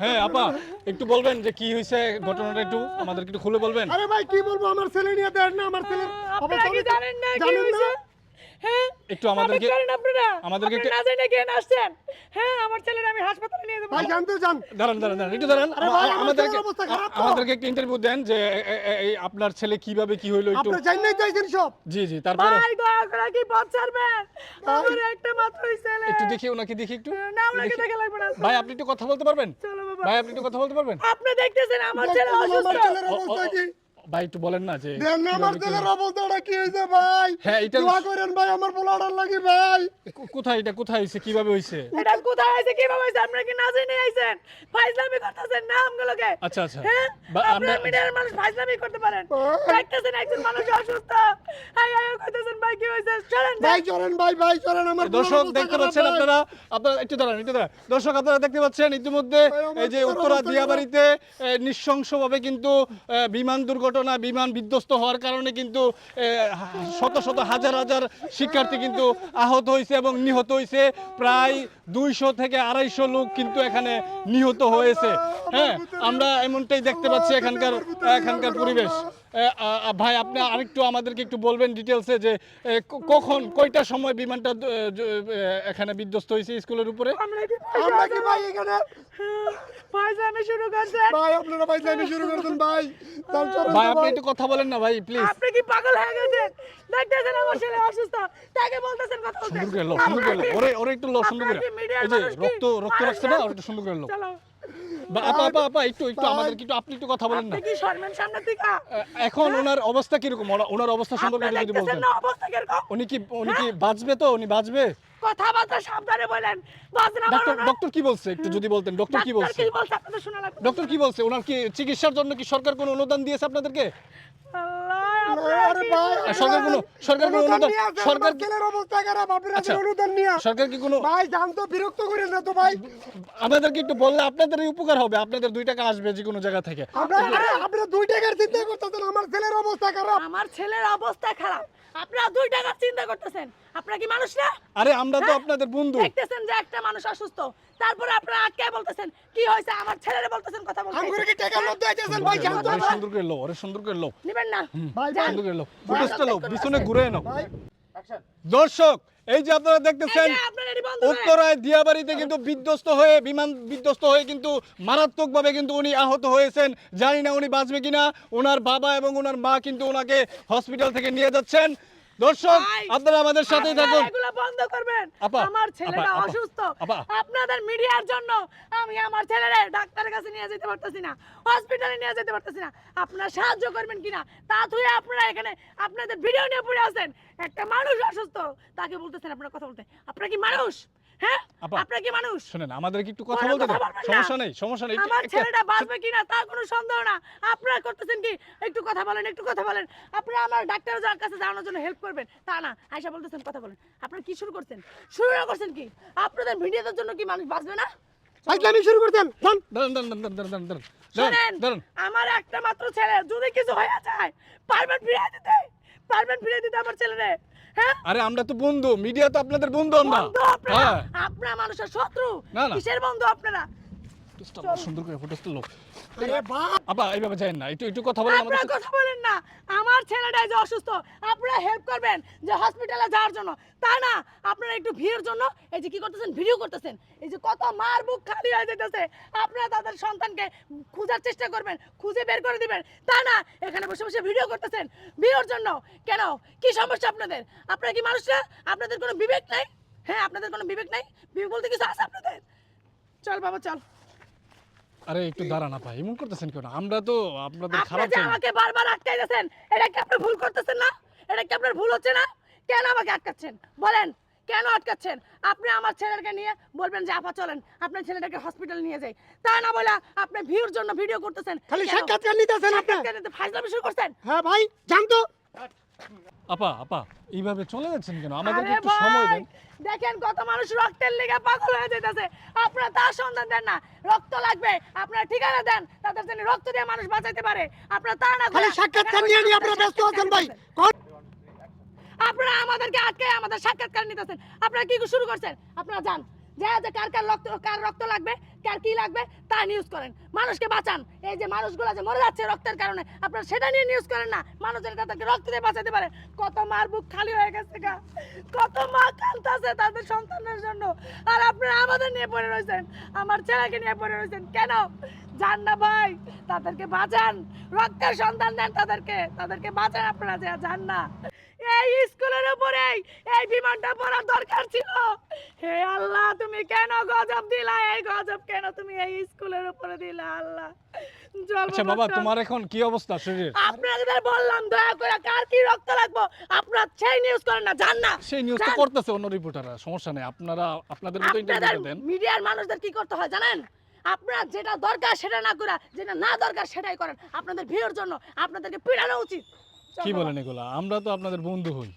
হ্যাঁ আপা একটু বলবেন যে কি হয়েছে ঘটনাটা একটু? আমাদেরকে একটু খুলে বলবেন? আরে ভাই কি বলব? আমার ছেলে নিয়ে দেন না আমার ছেলে আপনারা কি জানেন না কি হয়েছে? হ্যাঁ? একটু আমাদেরকে জানেন আপনারা আমাদেরকে একটু- না জেনে কেন আসছেন। হ্যাঁ আমার ছেলের আমি হাসপাতালে নিয়ে যাব। ভাই জানতে জান দাঁড়ান দাঁড়ান দাঁড়ান একটু দাঁড়ান। আমাদেরকে অবস্থা আমাদেরকে একটা ইন্টারভিউ দেন যে এই আপনার ছেলে কীভাবে কি হইল একটু। আপনি জানেন চাইছেন সব? জি জি তারপর ভাই দয়া করে কি ছাড়বেন আমার একটা মাত্রই ছেলে। একটু দেখি ওনাকে দেখি একটু। না ওনাকে দেখে। লাগবে না ভাই আপনি একটু কথা বলতে পারবেন? চলো বাবা। ভাই আপনি একটু কথা বলতে পারবেন? আপনি দেখতেছেন আমার ছেলে অসুস্থ। ছেলের অবস্থা কি? ভাই একটু বলেন না যে দেন না আমার ছেলের অবস্থাটা কি হয়েছে ভাই? হ্যাঁ, এটা- দোয়া করেন ভাই আমার পোলাটার লাগি ভাই। কোথায় এটা? কোথায় হয়েছে কীভাবে হয়েছে এটা কোথায় আছে কীভাবে আপনারা কি না জেনে আইছেন? ফাইজলামি করতেছেন না আমগুলোকে? আচ্ছা, আচ্ছা। হ্যাঁ? আমরা- মিডিয়ার মানুষ ফাইজলামি করতে পারেন। দেখতেছেন একজন মানুষ অসুস্থ। হাই হাই কইতেছেন ভাই কি হয়েছে চলেন ভাই চলেন ভাই ভাই চলেন আমার দর্শক দেখতে পাচ্ছেন আপনারা? আপনারা একটু দাঁড়ান একটু দাঁড়ান। দর্শক আপনারা দেখতে পাচ্ছেন ইতিমধ্যে এই যে উত্তরা দিয়াবাড়িতে নৃশংসভাবে কিন্তু বিমান দুর্ঘটনা বিমান বিধ্বস্ত হওয়ার কারণে কিন্তু শত শত হাজার হাজার শিক্ষার্থী কিন্তু আহত হয়েছে এবং নিহত হয়েছে। প্রায় দুইশো থেকে আড়াইশো লোক কিন্তু এখানে নিহত হয়েছে। হ্যাঁ আমরা এমনটাই দেখতে পাচ্ছি এখানকার এখানকার পরিবেশ। ভাই আপনি আরেকটু আমাদেরকে একটু বলবেন ডিটেলসে যে কখন কয়টার সময় বিমানটা এখানে বিধ্বস্ত হয়েছে স্কুলের উপরে? আমরা কি ভাই এখানে? ফাইজলামি শুরু করছেন? ভাই আপনারা ভাই শুরু করছেন ভাই। ভাই আপনি একটু কথা বলেন না ভাই প্লিজ আপনি কি পাগল হয়ে গেছেন? দেখতেছেন আমার ছেলে অসুস্থ। তাকে বলতেছেন কথা সুন্দর করে লো সুন্দর করে ওরে ওরে একটু লো সুন্দর করে আপনারা কি মিডিয়ার এই যে রক্ত রক্ত রাখছে না? একটু সুন্দর করে লো আপা আপা আপা একটু একটু আমাদের একটু আপনি একটু কথা বলেন না। আপনি কি শর্মেন সামনে থেকে এখন ওনার অবস্থা কীরকম? রকম ওনার অবস্থা আপনি যদি বলতেন। অবস্থা কীরকম? উনি কি উনি কি বাঁচবে তো? উনি বাঁচবে কথাবার্তা সাবধানে বলেন। ডক্টর ডক্টর কি বলছে? একটু যদি বলতেন ডক্টর কি বলছে? কি বলছে? আপনাদের শোনা লাগবে ডক্টর কি বলছে? ওনার কি চিকিৎসার জন্য কি সরকার কোনো অনুদান দিয়েছে আপনাদেরকে আল্লাহ, আপনারা আরে কি ভাই বলেন? আর সরকার কোনো সরকার কোনো অনুদান সরকার কেলের অবস্থা খারাপ আপনারা আচ্ছা। অনুদান নিয়ে সরকার কি কোনো ভাই দাম তো বিরক্ত করে না তো ভাই। আপনাদেরকে একটু বললে আপনাদেরই উপকার হবে আপনাদের দুই টাকা আসবে যে কোনো জায়গা থেকে। আপনারা আরে আপনারা দুই টাকার চিন্তা করতেছেন আমার ছেলের অবস্থা খারাপ। আমার ছেলের অবস্থা খারাপ। আপনারা দুই টাকার চিন্তা করতেছেন। আপনারা কি মানুষ না? আরে আমরা তো হ্যাঁ? আপনাদের বন্ধু। দেখতেছেন যে একটা মানুষ অসুস্থ। তারপরে আপনারা আটকে বলতেছেন কি হয়েছে? আমার ছেলেরে বলতেছেন কথা বলতে আমগুলো কি টাকার মধ্যে আইতেছেন ভাই? জান তো সুন্দর করে লো ওরে সুন্দর করে লো নিবেন না। ভাই যান। সুন্দর করে লো ফুটেজটা লো পিছনে ঘুরে নাও। ভাই দর্শক এই যে আপনারা দেখতেছেন। উত্তরায় দিয়াবাড়িতে কিন্তু বিধ্বস্ত হয়ে বিমান বিধ্বস্ত হয়ে কিন্তু মারাত্মকভাবে কিন্তু উনি আহত হয়েছেন। জানি না উনি বাঁচবে কিনা। ওনার বাবা এবং ওনার মা কিন্তু ওনাকে হসপিটাল থেকে নিয়ে যাচ্ছেন। দর্শক আপনারা আমাদের সাথেই থাকুন। এগুলো বন্ধ করবেন। আমার ছেলেটা অসুস্থ। আপনাদের মিডিয়ার জন্য আমি আমার ছেলেরে ডাক্তারের কাছে নিয়ে যেতে পারতেছি না হসপিটালে নিয়ে যেতে পারতেছি না। আপনারা সাহায্য করবেন কিনা তা তুই আপনারা এখানে আপনাদের ভিডিও নিয়ে পড়ে আছেন। একটা মানুষ অসুস্থ তাকে বলতেছেন আপনারা কথা বলতে। আপনারা কি মানুষ? হ্যাঁ? আপা, আপনারা কি মানুষ? শুনেন আমাদের কি একটু কথা বলতে দেন। সমস্যা নেই সমস্যা নেই। আমার একটা- ছেলেটা বাঁচবে কিনা তার কোনো সন্দেহ না। আপনারা করতেছেন কি? একটু কথা বলেন একটু কথা বলেন। আপনারা আমার ডাক্তার যার কাছে জানানোর জন্য হেল্প করবেন। তা না আয়সা বলতেছেন কথা বলেন। আপনারা কি শুরু করছেন? শুরু না করছেন কি? আপনাদের ভিডিওদের জন্য কি মানুষ বাঁচবে না? ভাই শুরু করতেন আমার একটা মাত্র ছেলে যদি কিছু হয়ে যায় পারবেন দিতে। পারবেন ফিরে দিতে আমার ছেলেরে। হ্যাঁ? আরে আমরা তো বন্ধু মিডিয়া তো আপনাদের বন্ধু আমরা। আপনারা। হ্যাঁ। আপনারা মানুষের শত্রু। কিসের বন্ধু আপনারা? ফুটেজটা লো, সুন্দর করে ফুটেজটা লোক আরে বাপ! আপা এইভাবে যাই না একটু একটু কথা বলেন আমাদের কথা বলেন না। আমার ছেলেটা যে অসুস্থ আপনারা হেল্প করবেন যে হসপিটালে যাওয়ার জন্য। তা না আপনারা একটু ভিড়ের জন্য এই যে কি করতেছেন ভিডিও করতেছেন। এই যে কত মার বুক খালি হয়ে যেতেছে আপনারা তাদের সন্তানকে খোঁজার চেষ্টা করবেন খুঁজে বের করে দিবেন। তা না এখানে বসে বসে ভিডিও করতেছেন। ভিডিওর জন্য। কেন? কি সমস্যা আপনাদের? আপনারা কি মানুষ না? আপনাদের কোনো বিবেক নাই? হ্যাঁ আপনাদের কোনো বিবেক নাই? বিবেক বলতে কিছু আছে আপনাদের? চল বাবা চল। আরে একটু দাঁড়ান আপা এমন করতেছেন কেন? আমরা তো আপনাদের আপনি খারাপ যে চাই আমাকে বারবার আটকাই দিয়েছেন এটা কি আপনি ভুল করতেছেন না? এটা কি আপনার ভুল হচ্ছে না? কেন আমাকে আটকাচ্ছেন? বলেন কেন আটকাচ্ছেন? আপনি আমার ছেলেকে নিয়ে বলবেন যে আপা চলেন আপনার ছেলেটাকে হসপিটাল নিয়ে যাই। তা না বলে আপনি ভিউর জন্য ভিডিও করতেছেন। খালি কেন? সাক্ষাৎকার নিতেছেন আপনি সাক্ষাৎকার নিতে ফাইজলামি শুরু করছেন? হ্যাঁ ভাই জান তো। আপা আপা এইভাবে চলে যাচ্ছেন কেন? আমাদেরকে একটু সময় দেন। দেখেন কত মানুষ রক্তের লেগে পাগল হয়ে যেতেছে আপনারা তার সন্ধান দেন না রক্ত লাগবে। আপনারা ঠিকানা দেন তাদের জন্য রক্ত দিয়ে মানুষ বাঁচাইতে পারে। আপনারা তা না খালি সাক্ষাৎকার নিয়ে নিয়ে আপনারা ব্যস্ত আছেন ভাই। আপনারা আমাদেরকে আটকে আমাদের সাক্ষাৎকার নিতেছেন। আপনারা কি শুরু করছেন? আপনারা যান। যা যে, কার কার রক্ত কার রক্ত লাগবে, কার কি লাগবে, তা নিউজ করেন। মানুষকে বাঁচান। এই যে মানুষগুলো যে মরে যাচ্ছে রক্তের কারণে, আপনারা সেটা নিয়ে নিউজ করেন না। মানুষের তাদেরকে রক্ত দিয়ে বাঁচাতে পারে? কত মার বুক খালি হয়ে গেছে গা। কত মা কান্তাছে তাদের সন্তানের জন্য। আর আপনারা আমাদের নিয়ে পড়ে রয়েছেন। আমার ছেলেকে নিয়ে পড়ে রয়েছেন। কেন? যান না ভাই, তাদেরকে বাঁচান। রক্তের সন্তান দেন তাদেরকে। তাদেরকে বাঁচান আপনারা, যে যান না। এই স্কুলের উপরেই এই বিমানটা পড়ার দরকার ছিল। হে আল্লাহ তুমি কেন গজব দিলা? এই গজব কেন তুমি এই স্কুলের উপরে দিলা আল্লাহ? আচ্ছা বাবা তোমার এখন কি অবস্থা শরীর আপনাদের বললাম দয়া করে কার কি রক্ত লাগবো? আপনারা সেই নিউজ করেন না জান না। সেই নিউজ তো করতেছে অন্য রিপোর্টাররা সমস্যা নেই। আপনারা আপনাদের মতো ইন্টারভিউ দেন। মিডিয়ার মানুষদের কি করতে হয় জানেন? আপনারা যেটা দরকার সেটা না করা যেটা না দরকার সেটাই করেন। আপনাদের ভিড়ের জন্য আপনাদেরকে পিড়ানো উচিত। কি বলেন এগুলা? আমরা তো আপনাদের বন্ধু হই।